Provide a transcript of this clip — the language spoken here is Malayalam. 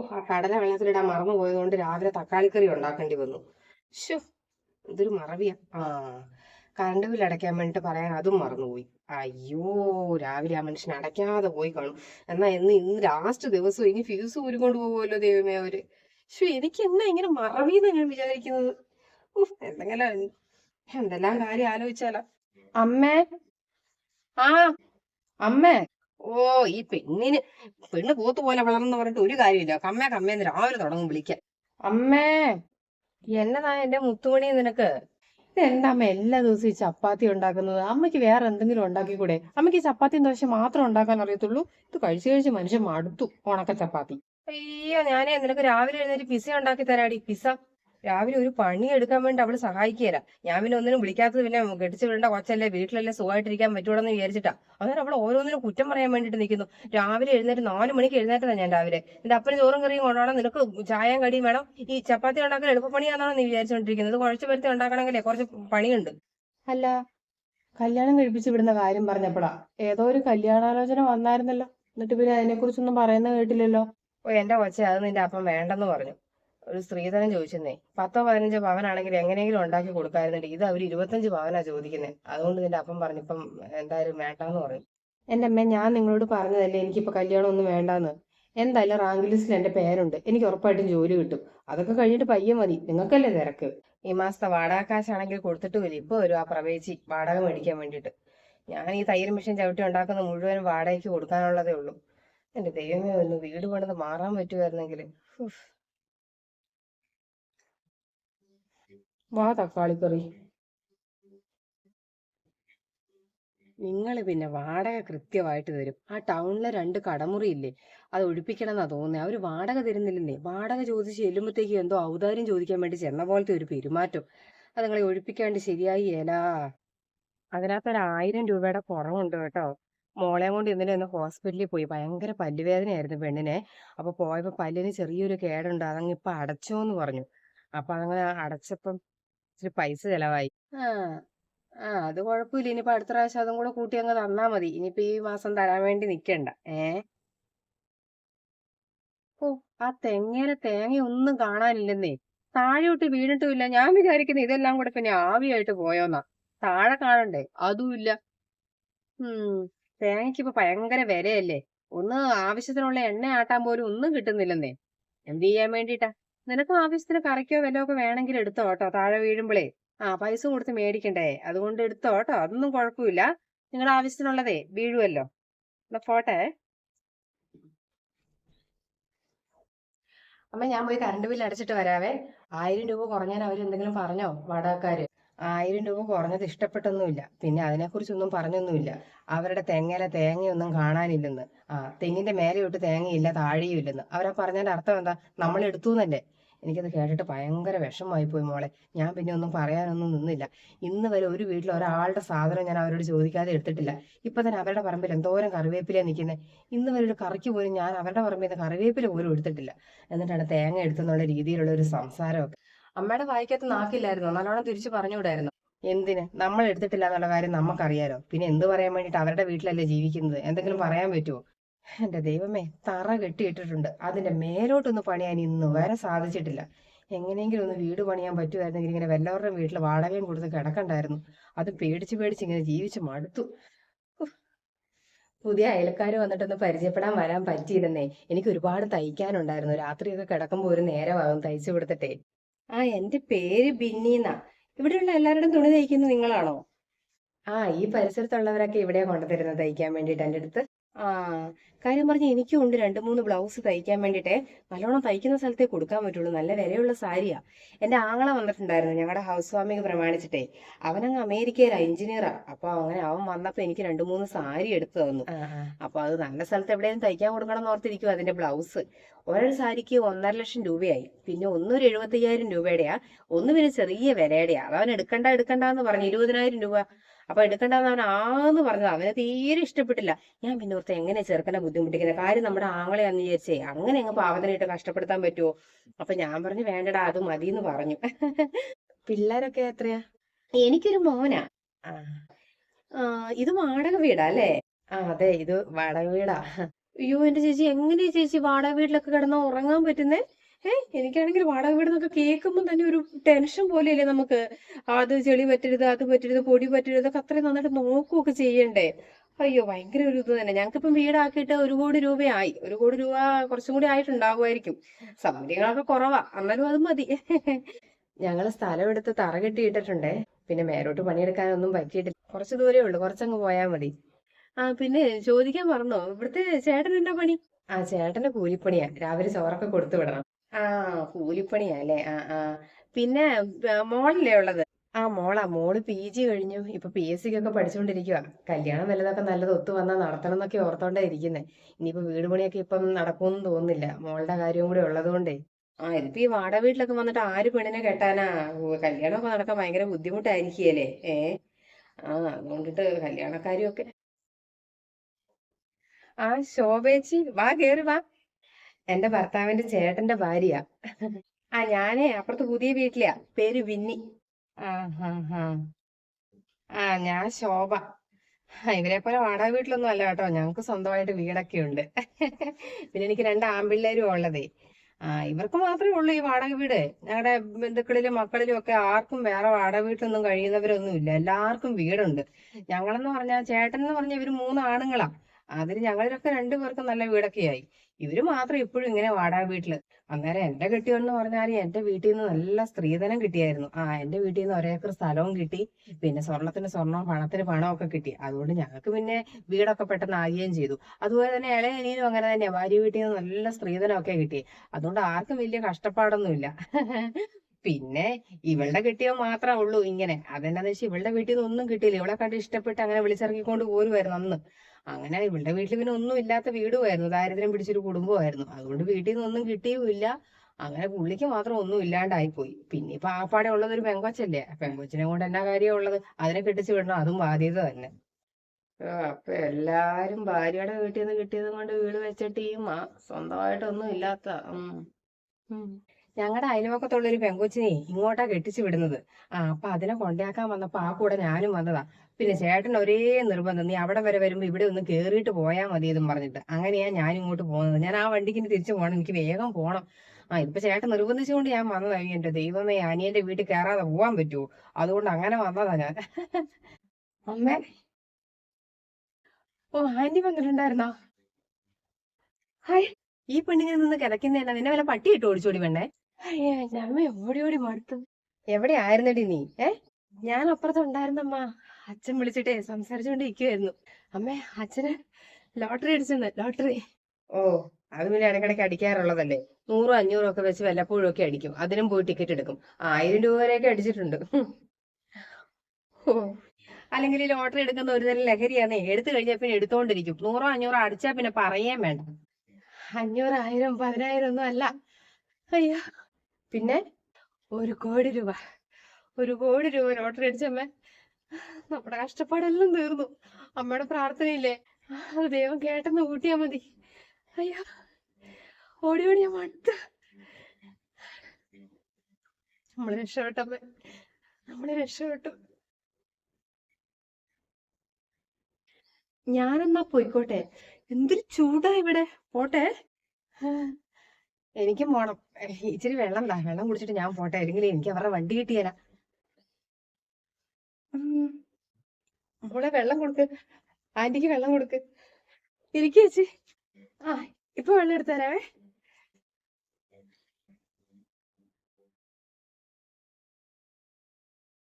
ഓ ആ കടല വെള്ളത്തിലിടാൻ മറന്നു പോയതുകൊണ്ട് രാവിലെ തക്കാളിക്കറി ഉണ്ടാക്കേണ്ടി വന്നു. ഷോ ഇതൊരു മറവിയാ. ആ കറണ്ട് ബില്ല് അടയ്ക്കാൻ വേണ്ടിട്ട് പറയാൻ അതും മറന്നുപോയി അയ്യോ രാവിലെ ആ മനുഷ്യൻ അടയ്ക്കാതെ പോയി കാണും. എന്നാ ഇന്ന് ഇന്ന് ലാസ്റ്റ് ദിവസം ഇനി ഫ്യൂസ് ഊരിക്കൊണ്ട് പോകുമല്ലോ ദൈവമേ അവർ. ഷോ എനിക്ക് എന്നാ ഇങ്ങനെ മറവിന്ന് ഞാൻ വിചാരിക്കുന്നത്? എന്തെങ്കിലും എന്തെല്ലാം കാര്യം ആലോചിച്ചാലോ. അമ്മേ. ആ അമ്മേ. ഓ ഈ പെണ്ണിന് പെണ്ണ് പോത്ത് പോലെ വളർന്നു പറഞ്ഞിട്ട് ഒരു കാര്യമില്ല. കമ്മേ കമ്മേന്ന് രാവിലെ തുടങ്ങും വിളിക്കാൻ. അമ്മേ എന്നതാ എന്റെ മുത്തുമണി നിനക്ക്? എന്താ അമ്മ എല്ലാ ദിവസവും ഈ ചപ്പാത്തി ഉണ്ടാക്കുന്നത്? അമ്മയ്ക്ക് വേറെ എന്തെങ്കിലും ഉണ്ടാക്കിക്കൂടെ? അമ്മയ്ക്ക് ഈ ചപ്പാത്തിയും ദോശ മാത്രം ഉണ്ടാക്കാൻ അറിയത്തുള്ളൂ. ഇത് കഴിച്ചു കഴിച്ച് മനുഷ്യൻ മടുത്തു. ഉണക്ക ചപ്പാത്തി. അയ്യോ ഞാനേ നിനക്ക് രാവിലെ എഴുന്നേറ്റ് പിസ ഉണ്ടാക്കി തരാടി. പിസ രാവിലെ ഒരു പണി എടുക്കാൻ വേണ്ടി അവൾ സഹായിക്കുകയില്ല. ഞാൻ പിന്നെ ഒന്നിനും വിളിക്കാത്തത് പിന്നെ കെട്ടിച്ച് വിടേണ്ട കൊച്ചല്ലേ വീട്ടിലല്ലേ സുഖമായിട്ടിരിക്കാൻ പറ്റൂടെന്ന് വിചാരിച്ചിട്ടാ. അന്നേരം അവൾ ഓരോന്നിനും കുറ്റം പറയാൻ വേണ്ടിട്ട് നിൽക്കുന്നു രാവിലെ എഴുന്നേറ്റ് നാല് മണിക്ക് എഴുന്നേറ്റതാ ഞാൻ രാവിലെ. എന്റെ അപ്പന് ചോറും കറിയും കൊണ്ടുപോകണം നിനക്ക് ചായയും കടിയും വേണം. ഈ ചപ്പാത്തി ഉണ്ടാക്കാൻ എളുപ്പപ്പണിയാണെന്നാണ് നീ വിചാരിച്ചുകൊണ്ടിരിക്കുന്നത് കുഴച്ച് പരുത്തി ഉണ്ടാക്കണമെങ്കിലേ കുറച്ച് പണിയുണ്ട്. അല്ല കല്യാണം കഴിപ്പിച്ച് വിടുന്ന കാര്യം പറഞ്ഞപ്പോഴാ. ഏതോ ഒരു കല്യാണാലോചന വന്നായിരുന്നല്ലോ. എന്നിട്ട് പിന്നെ അതിനെ കുറിച്ചൊന്നും പറയുന്ന കേട്ടില്ലല്ലോ. ഓ എന്റെ കൊച്ചെ അത് നിന്റെ അപ്പം വേണ്ടെന്ന് പറഞ്ഞു. ഒരു സ്ത്രീധനം ചോദിച്ചെന്നേ. പത്തോ പതിനഞ്ചോ പവനാണെങ്കിൽ എങ്ങനെയെങ്കിലും ഉണ്ടാക്കി കൊടുക്കാറുണ്ട് ഇത് അവർ ഇരുപത്തഞ്ച് പവനാ ചോദിക്കുന്നത് അതുകൊണ്ട് നിന്റെ അപ്പം പറഞ്ഞിപ്പം എന്തായാലും വേണ്ടാന്ന് പറയും. എന്റെ അമ്മ ഞാൻ നിങ്ങളോട് പറഞ്ഞതല്ലേ എനിക്കിപ്പോ കല്യാണം ഒന്നും വേണ്ടാന്ന്. എന്തായാലും റാങ്ക് ലിസ്റ്റിൽ എന്റെ പേരുണ്ട്. എനിക്ക് ഉറപ്പായിട്ടും ജോലി കിട്ടും. അതൊക്കെ കഴിഞ്ഞിട്ട് പയ്യെ മതി. നിങ്ങൾക്കല്ലേ തിരക്ക്? ഈ മാസത്തെ വാടക കാശാണെങ്കിൽ കൊടുത്തിട്ട് വരും. ഇപ്പൊ വരും ആ പ്രവേശി വാടക മേടിക്കാൻ വേണ്ടിട്ട് ഞാൻ ഈ തൈര് മെഷീൻ ചവിട്ടി ഉണ്ടാക്കുന്ന മുഴുവൻ വാടകയ്ക്ക് കൊടുക്കാനുള്ളതേ ഉള്ളൂ. എന്റെ ദൈവമേ ഒന്ന് വീട് പണിത് മാറാൻ പറ്റുമായിരുന്നെങ്കിൽ വാ തക്കാളിക്കറി. നിങ്ങൾ പിന്നെ വാടക കൃത്യമായിട്ട് തരും. ആ ടൗണിലെ രണ്ട് കടമുറി ഇല്ലേ അത് ഒഴിപ്പിക്കണം എന്നാ തോന്നുന്നത് അവർ വാടക തരുന്നില്ലെന്നേ വാടക ചോദിച്ച് ചെല്ലുമ്പോഴത്തേക്ക് എന്തോ ഔദാര്യം ചോദിക്കാൻ വേണ്ടി ചെന്ന പോലത്തെ ഒരു പെരുമാറ്റം. അത് നിങ്ങളെ ഒഴിപ്പിക്കാണ്ട് ശരിയായി ഏലാ. അതിനകത്ത് ഒരു ആയിരം രൂപയുടെ കുറവുണ്ട് കേട്ടോ. മോളെ കൊണ്ട് ഇന്നലെ ഒന്ന് ഹോസ്പിറ്റലിൽ പോയി. ഭയങ്കര പല്ലുവേദനയായിരുന്നു പെണ്ണിനെ. അപ്പൊ പോയപ്പോ പല്ലിന് ചെറിയൊരു കേടുണ്ട്. അതങ്ങ് ഇപ്പൊ അടച്ചോന്ന് പറഞ്ഞു. അപ്പൊ അതങ്ങനെ അടച്ചപ്പം ഇച്ചിരി പൈസ ചെലവായി. ആ ആ അത് കുഴപ്പമില്ല ഇനിയിപ്പോ അടുത്ത പ്രാവശ്യം അതും കൂടെ കൂട്ടി അങ്ങ് തന്നാ മതി. ഇനിയിപ്പോ ഈ മാസം തരാൻ വേണ്ടി നിക്കണ്ട. ഏ? ഓ ആ തെങ്ങേലെ തേങ്ങ ഒന്നും കാണാനില്ലെന്നേ. താഴോട്ട് വീണിട്ടുമില്ല ഞാൻ വിചാരിക്കുന്നത് ഇതെല്ലാം കൂടെ പിന്നെ ആവിയായിട്ട് പോയോന്നാ. താഴെ കാണണ്ടേ? അതുമില്ല ഉം തേങ്ങയ്ക്ക് ഇപ്പൊ ഭയങ്കര വിലയല്ലേ? ഒന്ന് ആവശ്യത്തിനുള്ള എണ്ണ ആട്ടാൻ പോലും ഒന്നും കിട്ടുന്നില്ലെന്നേ. എന്ത് ചെയ്യാൻ വേണ്ടിട്ടാ? നിനക്കും ആവശ്യത്തിന് കറിക്കോ വല്ലോ ഒക്കെ വേണമെങ്കിൽ എടുത്തോ കേട്ടോ. താഴെ വീഴുമ്പോഴേ ആ പൈസ കൊടുത്ത് മേടിക്കണ്ടേ. അതുകൊണ്ട് എടുത്തോ കേട്ടോ. അതൊന്നും കുഴപ്പമില്ല. നിങ്ങളുടെ ആവശ്യത്തിനുള്ളതേ വീഴുമല്ലോ എന്നാ പോട്ടെ. അമ്മ ഞാൻ പോയി കറണ്ട് ബില്ല് അടച്ചിട്ട് വരാവേ. ആയിരം രൂപ കുറഞ്ഞാൽ അവർ എന്തെങ്കിലും പറഞ്ഞോ? വാടകക്കാര്. ആയിരം രൂപ കുറഞ്ഞത് ഇഷ്ടപ്പെട്ടൊന്നുമില്ല. പിന്നെ അതിനെക്കുറിച്ചൊന്നും പറഞ്ഞൊന്നുമില്ല. അവരുടെ തെങ്ങയിലെ തേങ്ങയൊന്നും കാണാനില്ലെന്ന്. ആ തെങ്ങിന്റെ മേലെയൊട്ട് തേങ്ങയില്ല താഴെയും ഇല്ലെന്ന് അവരാ പറഞ്ഞതിന്റെ അർത്ഥം എന്താ? നമ്മൾ എടുത്തു എന്നല്ലേ എനിക്കത് കേട്ടിട്ട് ഭയങ്കര വിഷമമായി പോയി മോളെ. ഞാൻ പിന്നെ ഒന്നും പറയാനൊന്നും നിന്നില്ല. ഇന്ന് വരെ ഒരു വീട്ടിൽ ഒരാളുടെ സാധനം ഞാൻ അവരോട് ചോദിക്കാതെ എടുത്തിട്ടില്ല. ഇപ്പൊ തന്നെ അവരുടെ പറമ്പിൽ എന്തോരം കറിവേപ്പില നിൽക്കുന്നത് ഇന്ന് വരെ ഒരു കറിക്ക് പോലും ഞാൻ അവരുടെ പറമ്പിൽ നിന്ന് കറിവേപ്പില പോലും എടുത്തിട്ടില്ല. എന്നിട്ടാണ് തേങ്ങ എടുത്തെന്നുള്ള രീതിയിലുള്ള ഒരു സംസാരമൊക്കെ. അമ്മയുടെ വായിക്കകത്ത് നാക്കില്ലായിരുന്നു. നല്ലോണം തിരിച്ചു പറഞ്ഞുകൂടായിരുന്നു. എന്തിന്? നമ്മൾ എടുത്തിട്ടില്ല എന്നുള്ള കാര്യം നമുക്കറിയാലോ. പിന്നെ എന്ത് പറയാൻ വേണ്ടിട്ട് അവരുടെ വീട്ടിലല്ലേ ജീവിക്കുന്നത്? എന്തെങ്കിലും പറയാൻ പറ്റുമോ എന്റെ ദൈവമേ തറ കെട്ടിയിട്ടിട്ടുണ്ട്. അതിന്റെ മേലോട്ടൊന്ന് പണിയാൻ ഇന്ന് വരെ സാധിച്ചിട്ടില്ല. എങ്ങനെയെങ്കിലും ഒന്ന് വീട് പണിയാൻ പറ്റുമായിരുന്നെങ്കിൽ ഇങ്ങനെ വല്ലവരുടെയും വീട്ടിൽ വാടകയും കൊടുത്ത് കിടക്കണ്ടായിരുന്നു. അത് പേടിച്ച് പേടിച്ച് ഇങ്ങനെ ജീവിച്ച് മടുത്തു. പുതിയ അയൽക്കാർ വന്നിട്ടൊന്ന് പരിചയപ്പെടാൻ വരാൻ പറ്റിയിരുന്നേ. എനിക്ക് ഒരുപാട് തയ്ക്കാനുണ്ടായിരുന്നു. രാത്രിയൊക്കെ കിടക്കുമ്പോൾ ഒരു നേരമാകും തയ്ച്ചു കൊടുത്തിട്ടേ. ആ എന്റെ പേര് ബിന്നീന്നാ. ഇവിടെയുള്ള എല്ലാവരുടെയും തുണി തയ്ക്കുന്നത് നിങ്ങളാണോ? ആ ഈ പരിസരത്തുള്ളവരൊക്കെ ഇവിടെയാ കൊണ്ടുതരുന്നത് തയ്ക്കാൻ വേണ്ടിട്ട് എന്റെ അടുത്ത്. ആ കാര്യം പറഞ്ഞ എനിക്കും ഉണ്ട് രണ്ട് മൂന്ന് ബ്ലൗസ് തയ്ക്കാൻ വേണ്ടിയിട്ട്. നല്ലോണം തയ്ക്കുന്ന സ്ഥലത്തേ കൊടുക്കാൻ പറ്റുള്ളൂ. നല്ല വിലയുള്ള സാരിയാ. എന്റെ ആങ്ങള വന്നിട്ടുണ്ടായിരുന്നു ഞങ്ങളുടെ ഹൗസ് വാമിക്ക് പ്രമാണിച്ചിട്ടേ. അവനങ്ങ് അമേരിക്കയിലാ എഞ്ചിനീയറാ. അപ്പൊ അങ്ങനെ അവൻ വന്നപ്പോ എനിക്ക് രണ്ട് മൂന്ന് സാരി എടുത്തു തന്നു. അപ്പൊ അത് നല്ല സ്ഥലത്ത് എവിടെയും തയ്ക്കാൻ കൊടുക്കണം എന്ന് ഓർത്തിരിക്കും അതിന്റെ ബ്ലൗസ് ഒരൊരു സാരിക്ക് ഒന്നര ലക്ഷം രൂപയായി. പിന്നെ ഒന്നൊരു എഴുപത്തയ്യായിരം രൂപയുടെയാ. ഒന്ന് പിന്നെ ചെറിയ വിലയുടെയാ. അത് അവൻ എടുക്കണ്ട എടുക്കണ്ട എന്ന് പറഞ്ഞു. ഇരുപതിനായിരം രൂപ. അപ്പൊ എടുക്കണ്ടെന്ന് അവൻ ആന്ന് പറഞ്ഞത്. അവനെ തീരെ ഇഷ്ടപ്പെട്ടില്ല. ഞാൻ പിന്നെ ഓർത്ത് എങ്ങനെ ചെറുക്കനെ ബുദ്ധിമുട്ടിക്കുന്നത് കാര്യം നമ്മുടെ ആങ്ങളെ അന്ന് വിചാരിച്ചേ. അങ്ങനെ അങ്ങ് പാവത്തിനായിട്ട് കഷ്ടപ്പെടുത്താൻ പറ്റുമോ അപ്പൊ ഞാൻ പറഞ്ഞു വേണ്ടടാ അത് മതി എന്ന് പറഞ്ഞു. പിള്ളേരൊക്കെ എത്രയാ? എനിക്കൊരു മോനാ. ഇത് വാടക വീടാ അല്ലേ? ആ അതെ ഇത് വാടക വീടാ. അയ്യോ എന്റെ ചേച്ചി എങ്ങനെയാ ചേച്ചി വാടക വീട്ടിലൊക്കെ കിടന്നാ ഉറങ്ങാൻ പറ്റുന്നേ? ഏ എനിക്കാണെങ്കിൽ വാടക വീട് എന്നൊക്കെ കേൾക്കുമ്പോൾ തന്നെ ഒരു ടെൻഷൻ പോലെയല്ലേ നമുക്ക്. അത് ചെളി പറ്റരുത് അത് പറ്റരുത് പൊടി പറ്റരുത് ഒക്കെ അത്രയും നന്നായിട്ട് നോക്കുകയൊക്കെ ചെയ്യണ്ടേ. അയ്യോ ഭയങ്കര ഒരു ഇത് തന്നെ. ഞങ്ങൾക്കിപ്പം വീടാക്കിയിട്ട് ഒരു കോടി രൂപയായി. ഒരു കോടി രൂപ കുറച്ചും കൂടി ആയിട്ടുണ്ടാകുമായിരിക്കും സൗകര്യങ്ങളൊക്കെ കുറവാ. എന്നാലും അത് മതി. ഞങ്ങൾ സ്ഥലം എടുത്ത് തറ കെട്ടിയിട്ടിട്ടുണ്ടേ. പിന്നെ മേലോട്ട് പണിയെടുക്കാനൊന്നും പറ്റിയിട്ടില്ല. കുറച്ച് ദൂരേ ഉള്ളൂ. കുറച്ചങ്ങ് പോയാൽ മതി. ആ പിന്നെ ചോദിക്കാൻ പറഞ്ഞോ ഇവിടുത്തെ ചേട്ടൻ എന്താ പണി? ആ ചേട്ടന്റെ കൂലിപ്പണിയാ. രാവിലെ ചോറൊക്കെ കൊടുത്തു വിടണം. ആ കൂലിപ്പണിയാ അല്ലേ ആ ആ. പിന്നെ ആ, മോളല്ലേ ഉള്ളത്? ആ മോളാ. മോൾ പി ജി കഴിഞ്ഞു. ഇപ്പൊ പി എസ് സിക്കൊക്കെ പഠിച്ചുകൊണ്ടിരിക്കുക കല്യാണം വല്ലതൊക്കെ നല്ലത് ഒത്തു വന്നാൽ നടത്തണം എന്നൊക്കെ ഓർത്തോണ്ടാ ഇരിക്കുന്നേ. ഇനിയിപ്പോ വീട് പണിയൊക്കെ ഇപ്പം നടക്കുമെന്ന് തോന്നുന്നില്ല. മോളുടെ കാര്യവും കൂടി ഉള്ളതുകൊണ്ടേ. ആ ഇതിപ്പോ ഈ വാടക വീട്ടിലൊക്കെ വന്നിട്ട് ആര് പെണ്ണിനെ കെട്ടാനാ? ഓ, കല്യാണമൊക്കെ നടക്കാൻ ഭയങ്കര ബുദ്ധിമുട്ടായിരിക്കുകയല്ലേ? ഏ? ആ അതുകൊണ്ടിട്ട് കല്യാണക്കാരിയൊക്കെ. ആ ശോഭേച്ചി വാ കേറി വാ. എന്റെ ഭർത്താവിന്റെ ചേട്ടന്റെ ഭാര്യ. ആ ഞാനേ അപ്പുറത്ത് പുതിയ വീട്ടിലെയാ പേര് വിന്നി. ആ ഹാ ഹാ. ആ ഞാൻ ശോഭ. ഇവരെ പോലെ വാടക വീട്ടിലൊന്നും അല്ല കേട്ടോ. ഞങ്ങക്ക് സ്വന്തമായിട്ട് വീടൊക്കെ ഉണ്ട്. പിന്നെ എനിക്ക് രണ്ട് ആൺപിള്ളേരും ഉള്ളതേ. ആ ഇവർക്ക് മാത്രമേ ഉള്ളൂ ഈ വാടക വീട്. ഞങ്ങളുടെ ബന്ധുക്കളിലും മക്കളിലും ഒക്കെ ആർക്കും വേറെ വാടക വീട്ടിലൊന്നും കഴിയുന്നവരൊന്നും ഇല്ല. എല്ലാവർക്കും വീടുണ്ട്. ഞങ്ങളെന്ന് പറഞ്ഞ ചേട്ടൻ എന്ന് പറഞ്ഞ ഇവർ മൂന്ന് ആണുങ്ങളാ അതിന് ഞങ്ങളിലൊക്കെ രണ്ടുപേർക്കും നല്ല വീടൊക്കെ ആയി ഇവർ മാത്രം ഇപ്പോഴും ഇങ്ങനെ വാടാ വീട്ടിൽ. അന്നേരം എന്റെ കെട്ടിയോന്ന് പറഞ്ഞാൽ എന്റെ വീട്ടിൽ നിന്ന് നല്ല സ്ത്രീധനം കിട്ടിയായിരുന്നു. ആ എന്റെ വീട്ടിൽ നിന്ന് ഒരേക്കർ സ്ഥലവും കിട്ടി. പിന്നെ സ്വർണത്തിന് സ്വർണവും പണത്തിന് പണവും ഒക്കെ കിട്ടി. അതുകൊണ്ട് ഞങ്ങൾക്ക് പിന്നെ വീടൊക്കെ പെട്ടെന്ന് ആകുകയും ചെയ്തു. അതുപോലെ തന്നെ ഇളയ അനിയനും അങ്ങനെ തന്നെ. ഭാര്യ വീട്ടിൽ നിന്ന് നല്ല സ്ത്രീധനം ഒക്കെ കിട്ടി. അതുകൊണ്ട് ആർക്കും വലിയ കഷ്ടപ്പാടൊന്നുമില്ല. പിന്നെ ഇവളുടെ കെട്ടിയോ മാത്രമേ ഉള്ളൂ ഇങ്ങനെ. അതെന്താന്ന് വെച്ചാൽ ഇവളുടെ വീട്ടിൽ നിന്ന് ഒന്നും കിട്ടിയില്ല. ഇവളെ കണ്ട് ഇഷ്ടപ്പെട്ട് അങ്ങനെ വിളിച്ചിറക്കിക്കൊണ്ട് പോരുമായിരുന്നു അന്ന്. അങ്ങനെ ഇവളുടെ വീട്ടിൽ പിന്നെ ഒന്നും ഇല്ലാത്ത വീടുമായിരുന്നു. ദാരിദ്ര്യം പിടിച്ചൊരു കുടുംബമായിരുന്നു. അതുകൊണ്ട് വീട്ടിൽ നിന്ന് ഒന്നും കിട്ടിയുമില്ല. അങ്ങനെ പുള്ളിക്ക് മാത്രം ഒന്നും ഇല്ലാണ്ടായി പോയി പിന്നെ ഇപ്പൊ ആപ്പാടെ ഉള്ളത് ഒരു പെങ്കൊച്ചല്ലേ. പെങ്കൊച്ചിനെ കൊണ്ട് എന്നാ കാര്യം ഉള്ളത്? അതിനെ കെട്ടിച്ചു വിടണം. അതും ബാധ്യത തന്നെ. അപ്പൊ എല്ലാരും ഭാര്യയുടെ വീട്ടിൽ നിന്ന് കിട്ടിയത് കൊണ്ട് വീട് ഈ സ്വന്തമായിട്ട് സ്വന്തമായിട്ടൊന്നും ഇല്ലാത്ത ഞങ്ങളുടെ അയൽവക്കത്തുള്ള ഒരു പെങ്കൊച്ചിനെ ഇങ്ങോട്ടാ കെട്ടിച്ചു വിടുന്നത്. ആ അപ്പൊ അതിനെ കൊണ്ടാക്കാൻ വന്നപ്പോ ആ കൂടെ ഞാനും വന്നതാ. പിന്നെ ചേട്ടൻ ഒരേ നിർബന്ധം നീ അവിടെ വരെ വരുമ്പോ ഇവിടെ ഒന്ന് കേറിയിട്ട് പോയാൽ മതി എന്നും പറഞ്ഞിട്ട്. അങ്ങനെയാ ഞാൻ ഇങ്ങോട്ട് പോകുന്നത്. ഞാൻ ആ വണ്ടിക്ക് തിരിച്ചു പോകണം എനിക്ക് വേഗം പോണം. ആ ഇതിപ്പോ ചേട്ടൻ നിർബന്ധിച്ചുകൊണ്ട് ഞാൻ വന്നതായി എന്റെ ദൈവമേ അനിയന്റെ വീട്ടിൽ കയറാതെ പോവാൻ പറ്റുമോ അതുകൊണ്ട് അങ്ങനെ വന്നതാ ഞാൻ. അമ്മേ. ഓ ആന്റി വന്നിട്ടുണ്ടായിരുന്നോ? ഹായ്. ഈ പെണ്ണിനെ നിന്ന് കിടക്കുന്നതല്ല നിന്നെ വല്ല പട്ടി ഇട്ട് ഓടിച്ചോടി വേണ്ടേ അയ്യേ ഞമ്മ എവിടെ ഓടി മടുത്തു? എവിടെ ആയിരുന്നടി നീ? ഏ? ഞാൻ അപ്പുറത്തുണ്ടായിരുന്നമ്മ അച്ഛൻ വിളിച്ചിട്ടേ സംസാരിച്ചുകൊണ്ട് ഇരിക്കുവായിരുന്നു അമ്മേ അച്ഛന് ലോട്ടറി അടിച്ചെന്ന് ലോട്ടറി. ഓ അത് പിന്നെ ഇടയ്ക്കിടയ്ക്ക് അടിക്കാറുള്ളതല്ലേ? നൂറും അഞ്ഞൂറും ഒക്കെ വെച്ച് വല്ലപ്പോഴും ഒക്കെ അടിക്കും. അതിനും പോയി ടിക്കറ്റ് എടുക്കും. ആയിരം രൂപ വരെയൊക്കെ അടിച്ചിട്ടുണ്ട്. ഓ. അല്ലെങ്കിൽ ലോട്ടറി എടുക്കുന്ന ഒരു തരം ലഹരിയാണ് എടുത്തു കഴിഞ്ഞാൽ പിന്നെ എടുത്തോണ്ടിരിക്കും. നൂറോ അഞ്ഞൂറോ അടിച്ചാൽ പിന്നെ പറയാൻ വേണ്ട. അഞ്ഞൂറായിരം പതിനായിരം ഒന്നും അല്ല. അയ്യോ. പിന്നെ ഒരു കോടി രൂപ. ഒരു കോടി രൂപ ലോട്ടറി അടിച്ചമ്മ നമ്മുടെ കഷ്ടപ്പാടെല്ലാം തീർന്നു. അമ്മയുടെ പ്രാർത്ഥനയില്ലേ? അത് ദൈവം കേട്ടെന്ന് കൂട്ടിയാ മതി. അയ്യോ. ഓടി ഓടി ഞാൻ മടുത്ത് നമ്മൾ രക്ഷപ്പെട്ടമ്മ നമ്മൾ രക്ഷപ്പെട്ടു. ഞാനെന്നാ പോയിക്കോട്ടെ? എന്തൊരു ചൂടാ ഇവിടെ. പോട്ടെ. എനിക്കും പോണം. ഇച്ചിരി വെള്ളം താ. വെള്ളം കുടിച്ചിട്ട് ഞാൻ പോട്ടെ. അല്ലെങ്കിൽ എനിക്ക് അവരുടെ വണ്ടി കിട്ടിയല്ല മോളെ വെള്ളം കൊടുക്ക്. ആന്റിക്ക് വെള്ളം കൊടുക്ക്. ഇരിക്കേച്ചി ആ. ഇപ്പൊ വെള്ളം എടുത്തു തരാവേ.